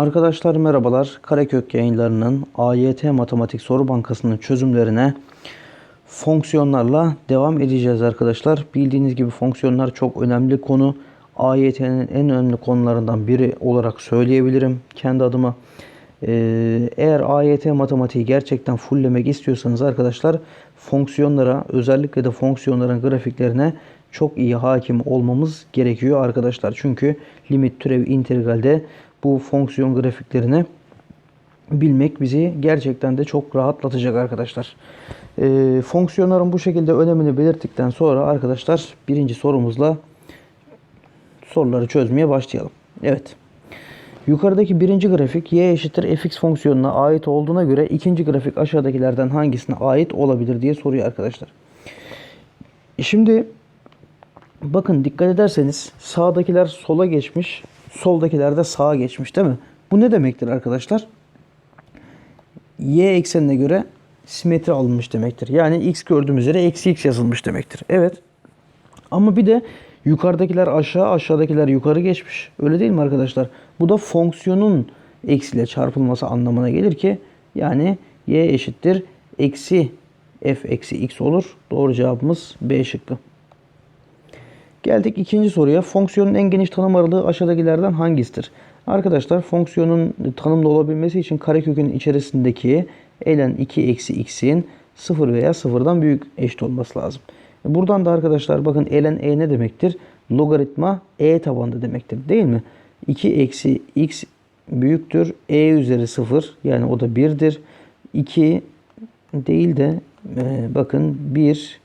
Arkadaşlar merhabalar. Karekök yayınlarının AYT Matematik Soru Bankası'nın çözümlerine fonksiyonlarla devam edeceğiz arkadaşlar. Bildiğiniz gibi fonksiyonlar çok önemli konu. AYT'nin en önemli konularından biri olarak söyleyebilirim kendi adıma. Ee, eğer AYT matematiği gerçekten fulllemek istiyorsanız arkadaşlar fonksiyonlara özellikle de fonksiyonların grafiklerine çok iyi hakim olmamız gerekiyor arkadaşlar. Çünkü limit, türev, integralde bu fonksiyon grafiklerini bilmek bizi gerçekten de çok rahatlatacak arkadaşlar. Ee, fonksiyonların bu şekilde önemini belirttikten sonra arkadaşlar birinci sorumuzla soruları çözmeye başlayalım. Evet. Yukarıdaki birinci grafik y eşittir fx fonksiyonuna ait olduğuna göre ikinci grafik aşağıdakilerden hangisine ait olabilir diye soruyor arkadaşlar. Şimdi bakın dikkat ederseniz sağdakiler sola geçmiş, soldakiler de sağa geçmiş değil mi? Bu ne demektir arkadaşlar? Y eksenine göre simetri alınmış demektir. Yani x gördüğümüz yere eksi x yazılmış demektir. Evet. Ama bir de yukarıdakiler aşağı, aşağıdakiler yukarı geçmiş. Öyle değil mi arkadaşlar? Bu da fonksiyonun eksiyle çarpılması anlamına gelir ki yani y eşittir eksi f eksi x olur. Doğru cevabımız B şıkkı. Geldik ikinci soruya. Fonksiyonun en geniş tanım aralığı aşağıdakilerden hangisidir? Arkadaşlar fonksiyonun tanımlı olabilmesi için karekökün içerisindeki ln 2 eksi x'in 0 veya 0'dan büyük eşit olması lazım. Buradan da arkadaşlar bakın ln e ne demektir? Logaritma e tabanlı demektir değil mi? 2 eksi x büyüktür e üzeri 0 yani o da 1'dir. 2 değil de e, bakın 1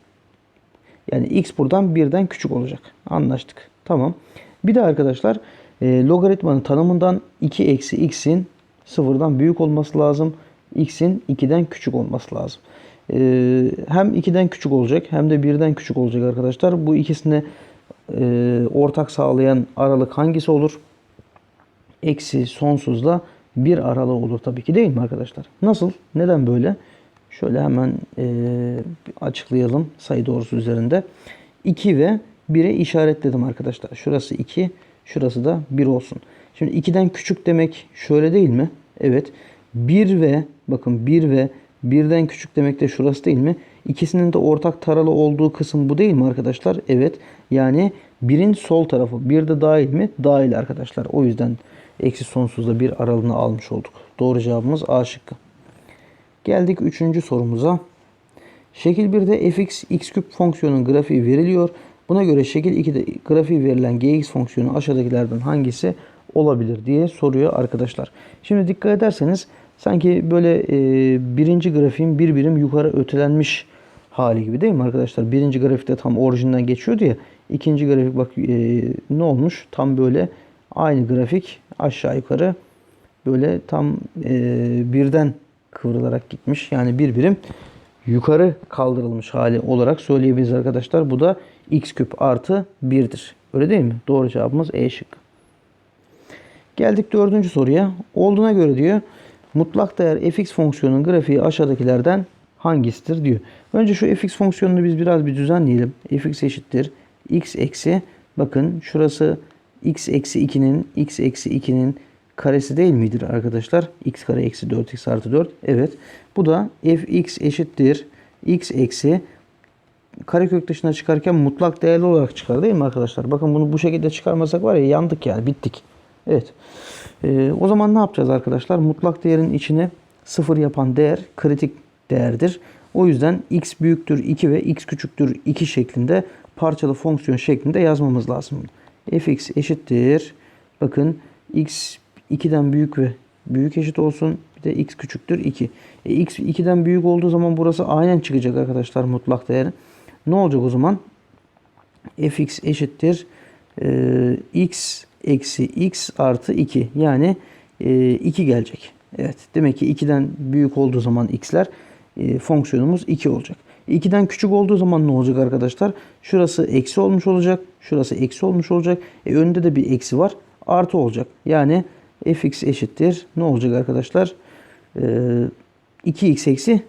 yani x buradan birden küçük olacak. Anlaştık. Tamam. Bir de arkadaşlar e, logaritmanın tanımından 2 eksi x'in sıfırdan büyük olması lazım. x'in 2'den küçük olması lazım. E, hem 2'den küçük olacak hem de 1'den küçük olacak arkadaşlar. Bu ikisine e, ortak sağlayan aralık hangisi olur? Eksi sonsuzla bir aralığı olur tabii ki değil mi arkadaşlar? Nasıl? Neden böyle? Şöyle hemen e, açıklayalım sayı doğrusu üzerinde. 2 ve 1'e işaretledim arkadaşlar. Şurası 2, şurası da 1 olsun. Şimdi 2'den küçük demek şöyle değil mi? Evet. 1 ve bakın 1 ve 1'den küçük demek de şurası değil mi? İkisinin de ortak taralı olduğu kısım bu değil mi arkadaşlar? Evet. Yani 1'in sol tarafı 1 de dahil mi? Dahil arkadaşlar. O yüzden eksi sonsuzda bir aralığını almış olduk. Doğru cevabımız A şıkkı. Geldik üçüncü sorumuza. Şekil 1'de fx x küp fonksiyonun grafiği veriliyor. Buna göre şekil 2'de grafiği verilen gx fonksiyonu aşağıdakilerden hangisi olabilir diye soruyor arkadaşlar. Şimdi dikkat ederseniz sanki böyle e, birinci grafiğin bir birim yukarı ötelenmiş hali gibi değil mi arkadaşlar? Birinci grafikte tam orijinden geçiyordu ya. İkinci grafik bak e, ne olmuş? Tam böyle aynı grafik aşağı yukarı böyle tam e, birden kıvrılarak gitmiş. Yani bir birim yukarı kaldırılmış hali olarak söyleyebiliriz arkadaşlar. Bu da x küp artı 1'dir. Öyle değil mi? Doğru cevabımız E şıkkı. Geldik dördüncü soruya. Olduğuna göre diyor mutlak değer fx fonksiyonunun grafiği aşağıdakilerden hangisidir diyor. Önce şu fx fonksiyonunu biz biraz bir düzenleyelim. fx eşittir x eksi bakın şurası x eksi 2'nin x eksi 2'nin karesi değil midir arkadaşlar? x kare eksi 4x artı 4. Evet. Bu da fx eşittir x eksi karekök dışına çıkarken mutlak değerli olarak çıkar değil mi arkadaşlar? Bakın bunu bu şekilde çıkarmasak var ya yandık yani bittik. Evet. Ee, o zaman ne yapacağız arkadaşlar? Mutlak değerin içine sıfır yapan değer kritik değerdir. O yüzden x büyüktür 2 ve x küçüktür 2 şeklinde parçalı fonksiyon şeklinde yazmamız lazım. fx eşittir. Bakın x 2'den büyük ve büyük eşit olsun. Bir de x küçüktür 2. E, x 2'den büyük olduğu zaman burası aynen çıkacak arkadaşlar mutlak değeri. Ne olacak o zaman? fx eşittir e, x eksi x artı 2. Yani e, 2 gelecek. Evet. Demek ki 2'den büyük olduğu zaman x'ler e, fonksiyonumuz 2 olacak. 2'den küçük olduğu zaman ne olacak arkadaşlar? Şurası eksi olmuş olacak. Şurası eksi olmuş olacak. E, önünde de bir eksi var. Artı olacak. Yani fx eşittir. Ne olacak arkadaşlar? Ee, 2x eksi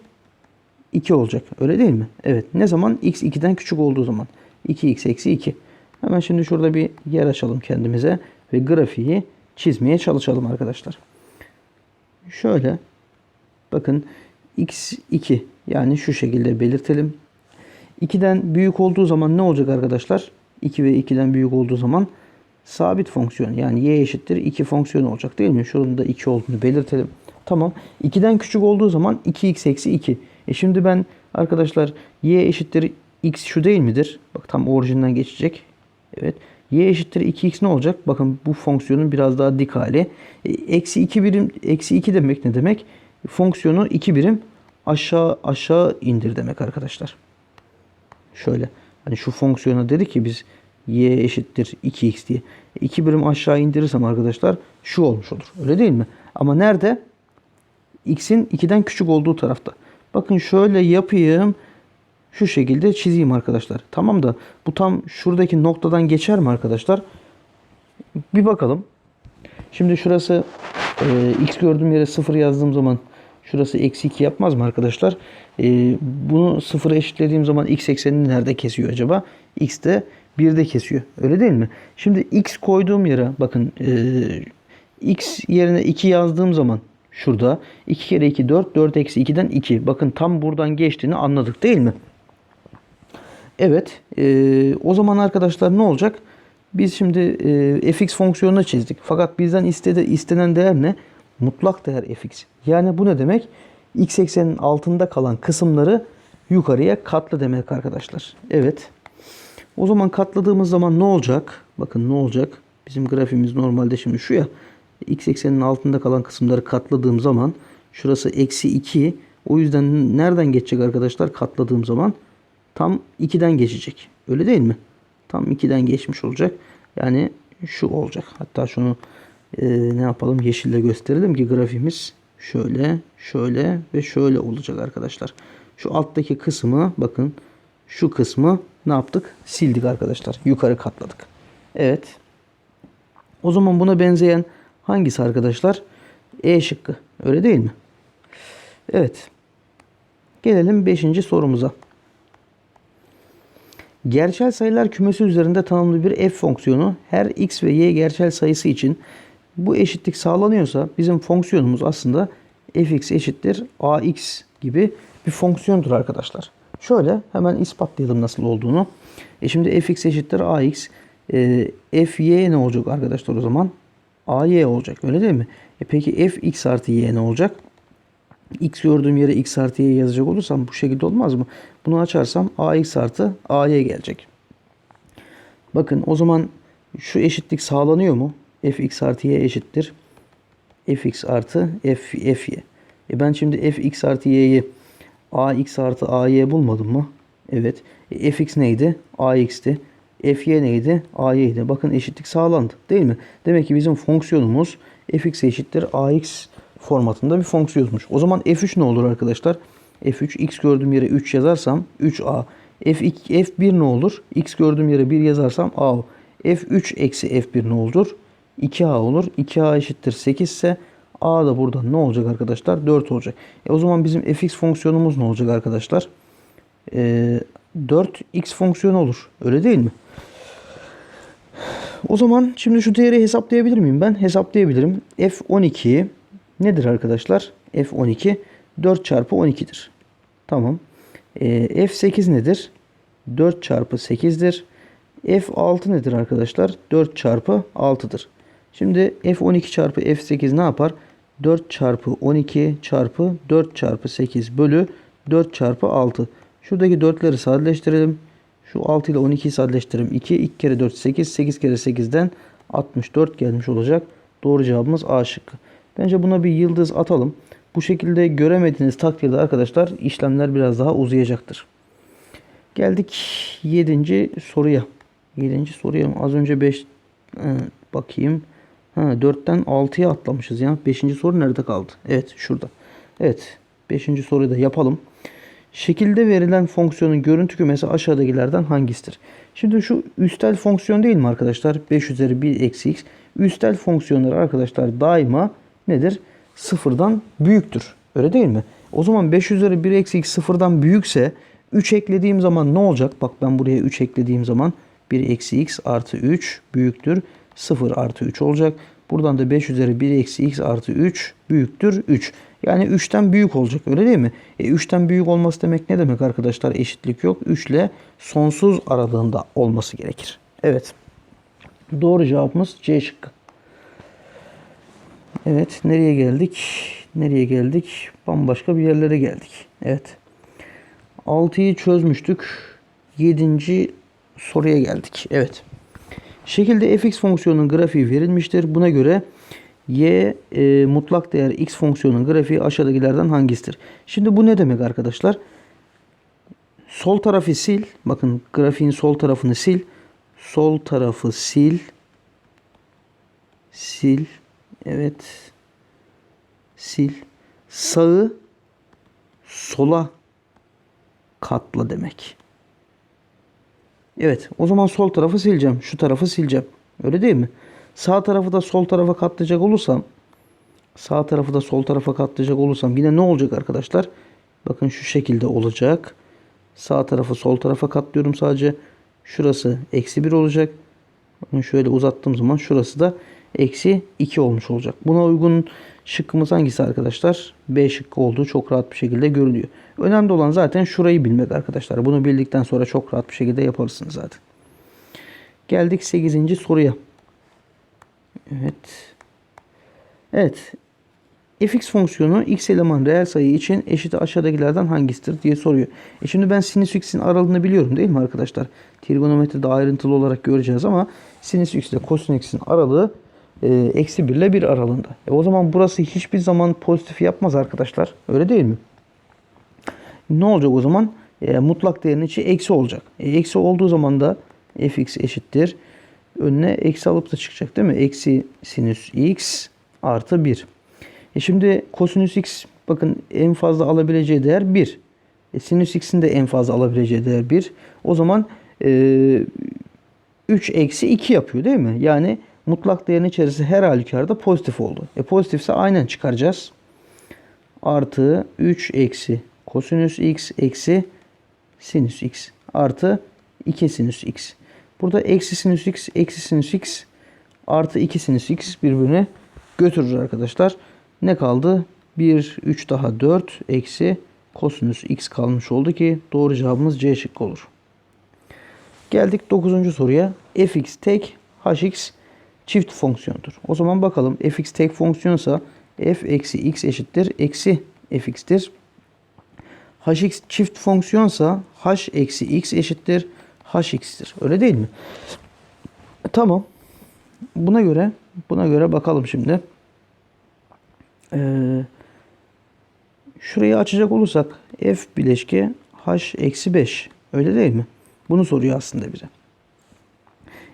2 olacak. Öyle değil mi? Evet. Ne zaman? x 2'den küçük olduğu zaman. 2x eksi 2. Hemen şimdi şurada bir yer açalım kendimize. Ve grafiği çizmeye çalışalım arkadaşlar. şöyle bakın x2 yani şu şekilde belirtelim. 2'den büyük olduğu zaman ne olacak arkadaşlar? 2 ve 2'den büyük olduğu zaman sabit fonksiyon yani y eşittir 2 fonksiyon olacak değil mi? Şurada 2 olduğunu belirtelim. Tamam. 2'den küçük olduğu zaman 2x eksi 2. E şimdi ben arkadaşlar y eşittir x şu değil midir? Bak tam orijinden geçecek. Evet. y eşittir 2x ne olacak? Bakın bu fonksiyonun biraz daha dik hali. E, eksi 2 birim eksi 2 demek ne demek? Fonksiyonu 2 birim aşağı aşağı indir demek arkadaşlar. Şöyle. Hani şu fonksiyona dedi ki biz y eşittir 2x diye. 2 birim aşağı indirirsem arkadaşlar şu olmuş olur. Öyle değil mi? Ama nerede? x'in 2'den küçük olduğu tarafta. Bakın şöyle yapayım. Şu şekilde çizeyim arkadaşlar. Tamam da bu tam şuradaki noktadan geçer mi arkadaşlar? Bir bakalım. Şimdi şurası e, x gördüğüm yere 0 yazdığım zaman şurası eksi 2 yapmaz mı arkadaşlar? E, bunu 0'a eşitlediğim zaman x eksenini nerede kesiyor acaba? x de 1'de kesiyor. Öyle değil mi? Şimdi x koyduğum yere bakın e, x yerine 2 yazdığım zaman şurada 2 kere 2 4 4 eksi 2'den 2. Bakın tam buradan geçtiğini anladık değil mi? Evet. e, o zaman arkadaşlar ne olacak? Biz şimdi e, fx fonksiyonunu çizdik. Fakat bizden istedi, istenen değer ne? Mutlak değer fx. Yani bu ne demek? x eksenin altında kalan kısımları yukarıya katlı demek arkadaşlar. Evet. O zaman katladığımız zaman ne olacak? Bakın ne olacak? Bizim grafimiz normalde şimdi şu ya. X eksenin altında kalan kısımları katladığım zaman şurası eksi 2. O yüzden nereden geçecek arkadaşlar? Katladığım zaman tam 2'den geçecek. Öyle değil mi? Tam 2'den geçmiş olacak. Yani şu olacak. Hatta şunu e, ne yapalım? Yeşille gösterelim ki grafimiz şöyle, şöyle ve şöyle olacak arkadaşlar. Şu alttaki kısmı bakın şu kısmı ne yaptık? Sildik arkadaşlar. Yukarı katladık. Evet. O zaman buna benzeyen hangisi arkadaşlar? E şıkkı. Öyle değil mi? Evet. Gelelim 5. sorumuza. Gerçel sayılar kümesi üzerinde tanımlı bir f fonksiyonu her x ve y gerçel sayısı için bu eşitlik sağlanıyorsa bizim fonksiyonumuz aslında fx eşittir ax gibi bir fonksiyondur arkadaşlar. Şöyle hemen ispatlayalım nasıl olduğunu. E şimdi fx eşittir ax. E, fy ne olacak arkadaşlar o zaman? ay olacak öyle değil mi? E peki fx artı y ne olacak? x gördüğüm yere x artı y yazacak olursam bu şekilde olmaz mı? Bunu açarsam ax artı ay gelecek. Bakın o zaman şu eşitlik sağlanıyor mu? fx artı y eşittir. fx artı f, fy. E ben şimdi fx artı y'yi ax artı ay bulmadım mı? Evet. E fx neydi? ax'ti. fy neydi? ay'ydi. Bakın eşitlik sağlandı. Değil mi? Demek ki bizim fonksiyonumuz fx eşittir ax formatında bir fonksiyonmuş. O zaman f3 ne olur arkadaşlar? f3 x gördüğüm yere 3 yazarsam 3a. f2, f1 ne olur? x gördüğüm yere 1 yazarsam a. f3 eksi f1 ne olur? 2a olur. 2a eşittir 8 ise a da buradan ne olacak arkadaşlar? 4 olacak. E o zaman bizim fx fonksiyonumuz ne olacak arkadaşlar? Ee, 4x fonksiyonu olur. Öyle değil mi? O zaman şimdi şu değeri hesaplayabilir miyim ben? Hesaplayabilirim. f12 nedir arkadaşlar? f12 4 çarpı 12'dir. Tamam. Ee, f8 nedir? 4 çarpı 8'dir. f6 nedir arkadaşlar? 4 çarpı 6'dır. Şimdi f12 çarpı f8 ne yapar? 4 çarpı 12 çarpı 4 çarpı 8 bölü 4 çarpı 6. Şuradaki 4'leri sadeleştirelim. Şu 6 ile 12'yi sadeleştirelim. 2, 2 kere 4 8, 8 kere 8'den 64 gelmiş olacak. Doğru cevabımız A şıkkı. Bence buna bir yıldız atalım. Bu şekilde göremediğiniz takdirde arkadaşlar işlemler biraz daha uzayacaktır. Geldik 7. soruya. 7. soruya az önce 5 bakayım. Ha, 4'ten 6'ya atlamışız ya. 5. soru nerede kaldı? Evet şurada. Evet 5. soruyu da yapalım. Şekilde verilen fonksiyonun görüntü kümesi aşağıdakilerden hangisidir? Şimdi şu üstel fonksiyon değil mi arkadaşlar? 5 üzeri 1 eksi x. Üstel fonksiyonlar arkadaşlar daima nedir? Sıfırdan büyüktür. Öyle değil mi? O zaman 5 üzeri 1 eksi x sıfırdan büyükse 3 eklediğim zaman ne olacak? Bak ben buraya 3 eklediğim zaman 1 eksi x artı 3 büyüktür. 0 artı 3 olacak. Buradan da 5 üzeri 1 eksi x artı 3 büyüktür 3. Yani 3'ten büyük olacak öyle değil mi? E 3'ten büyük olması demek ne demek arkadaşlar? Eşitlik yok. 3 ile sonsuz aralığında olması gerekir. Evet. Doğru cevabımız C şıkkı. Evet. Nereye geldik? Nereye geldik? Bambaşka bir yerlere geldik. Evet. 6'yı çözmüştük. 7. soruya geldik. Evet. Şekilde fx fonksiyonunun grafiği verilmiştir. Buna göre y e, mutlak değer x fonksiyonunun grafiği aşağıdakilerden hangisidir? Şimdi bu ne demek arkadaşlar? Sol tarafı sil. Bakın grafiğin sol tarafını sil. Sol tarafı sil. Sil. Evet. Sil. Sağı sola katla demek. Evet. O zaman sol tarafı sileceğim. Şu tarafı sileceğim. Öyle değil mi? Sağ tarafı da sol tarafa katlayacak olursam sağ tarafı da sol tarafa katlayacak olursam yine ne olacak arkadaşlar? Bakın şu şekilde olacak. Sağ tarafı sol tarafa katlıyorum sadece. Şurası eksi 1 olacak. Bakın şöyle uzattığım zaman şurası da eksi 2 olmuş olacak. Buna uygun şıkkımız hangisi arkadaşlar? B şıkkı olduğu çok rahat bir şekilde görülüyor. Önemli olan zaten şurayı bilmek arkadaşlar. Bunu bildikten sonra çok rahat bir şekilde yaparsınız zaten. Geldik 8. soruya. Evet. Evet. fx fonksiyonu x eleman reel sayı için eşit aşağıdakilerden hangisidir diye soruyor. E şimdi ben sinüs x'in aralığını biliyorum değil mi arkadaşlar? Trigonometride ayrıntılı olarak göreceğiz ama sinüs x ile kosinüs x'in aralığı eksi 1 ile 1 aralığında. E o zaman burası hiçbir zaman pozitif yapmaz arkadaşlar. Öyle değil mi? Ne olacak o zaman? E, mutlak değerin içi eksi olacak. E, eksi olduğu zaman da fx eşittir. Önüne eksi alıp da çıkacak değil mi? Eksi sinüs x artı 1. E şimdi kosinüs x bakın en fazla alabileceği değer 1. E, sinüs x'in de en fazla alabileceği değer 1. O zaman e, 3 eksi 2 yapıyor değil mi? Yani mutlak değerin içerisi her halükarda pozitif oldu. E pozitifse aynen çıkaracağız. Artı 3 eksi kosinüs x eksi sinüs x artı 2 sinüs x. Burada eksi sinüs x eksi sinüs x artı 2 sinüs x birbirine götürür arkadaşlar. Ne kaldı? 1, 3 daha 4 eksi kosinüs x kalmış oldu ki doğru cevabımız C şıkkı olur. Geldik 9. soruya. fx tek, hx çift fonksiyondur. O zaman bakalım fx tek fonksiyonsa f eksi x eşittir eksi fx'tir. hx çift fonksiyonsa h eksi x eşittir hx'tir. Öyle değil mi? Tamam. Buna göre buna göre bakalım şimdi. Ee, şurayı açacak olursak f bileşke h eksi 5. Öyle değil mi? Bunu soruyor aslında bize.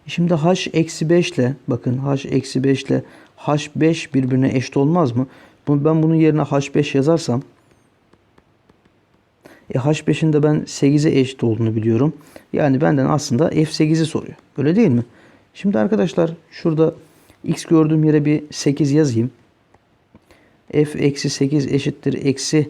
Şimdi h eksi 5 ile bakın h eksi 5 ile h5 birbirine eşit olmaz mı? Ben bunun yerine h5 yazarsam e, H5'in de ben 8'e eşit olduğunu biliyorum. Yani benden aslında F8'i soruyor. Öyle değil mi? Şimdi arkadaşlar şurada X gördüğüm yere bir 8 yazayım. F eksi 8 eşittir eksi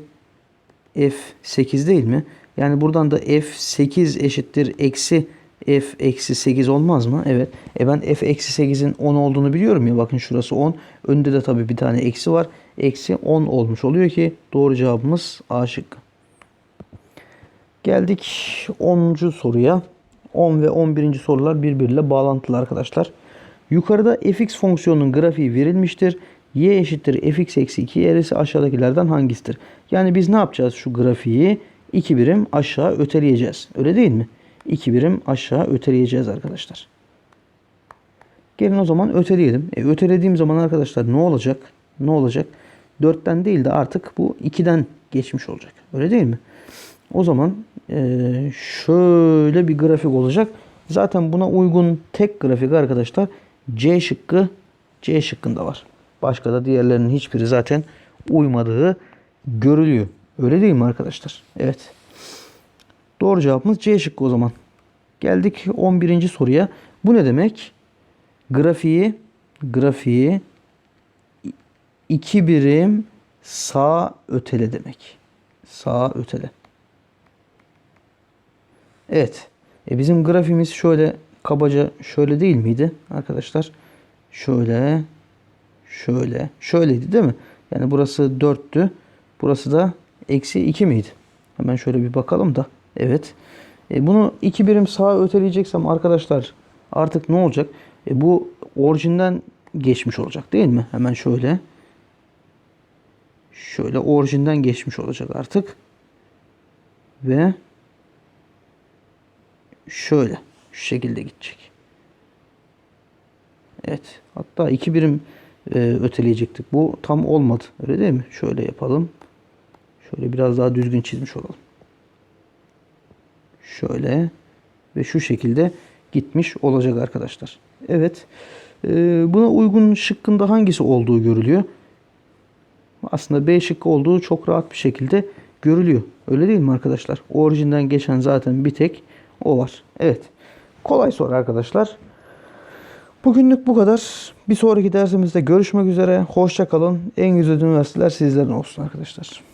F8 değil mi? Yani buradan da F8 eşittir eksi F eksi 8 olmaz mı? Evet. E ben F eksi 8'in 10 olduğunu biliyorum ya. Bakın şurası 10. Önde de tabii bir tane eksi var. Eksi 10 olmuş oluyor ki doğru cevabımız A şıkkı. Geldik 10. soruya. 10 ve 11. sorular birbiriyle bağlantılı arkadaşlar. Yukarıda fx fonksiyonunun grafiği verilmiştir. y eşittir fx eksi 2 y'si aşağıdakilerden hangisidir? Yani biz ne yapacağız şu grafiği? 2 birim aşağı öteleyeceğiz. Öyle değil mi? 2 birim aşağı öteleyeceğiz arkadaşlar. Gelin o zaman öteleyelim. E, ötelediğim zaman arkadaşlar ne olacak? Ne olacak? 4'ten değil de artık bu 2'den geçmiş olacak. Öyle değil mi? O zaman e, şöyle bir grafik olacak. Zaten buna uygun tek grafik arkadaşlar C şıkkı C şıkkında var. Başka da diğerlerinin hiçbiri zaten uymadığı görülüyor. Öyle değil mi arkadaşlar? Evet. Doğru cevabımız C şıkkı o zaman. Geldik 11. soruya. Bu ne demek? Grafiği grafiği iki birim sağ ötele demek. Sağ ötele. Evet. E bizim grafimiz şöyle kabaca şöyle değil miydi arkadaşlar? Şöyle Şöyle. Şöyleydi değil mi? Yani burası 4'tü. Burası da eksi 2 miydi? Hemen şöyle bir bakalım da. Evet. E, bunu 2 birim sağa öteleyeceksem arkadaşlar artık ne olacak? E, bu orijinden geçmiş olacak değil mi? Hemen şöyle. Şöyle orijinden geçmiş olacak artık. Ve şöyle şu şekilde gidecek. Evet. Hatta iki birim e, öteleyecektik. Bu tam olmadı. Öyle değil mi? Şöyle yapalım. Şöyle biraz daha düzgün çizmiş olalım. Şöyle ve şu şekilde gitmiş olacak arkadaşlar. Evet. E, buna uygun şıkkında hangisi olduğu görülüyor. Aslında B şıkkı olduğu çok rahat bir şekilde görülüyor. Öyle değil mi arkadaşlar? Orijinden geçen zaten bir tek o var. Evet. Kolay soru arkadaşlar. Bugünlük bu kadar. Bir sonraki dersimizde görüşmek üzere. Hoşça kalın. En güzel üniversiteler sizlerin olsun arkadaşlar.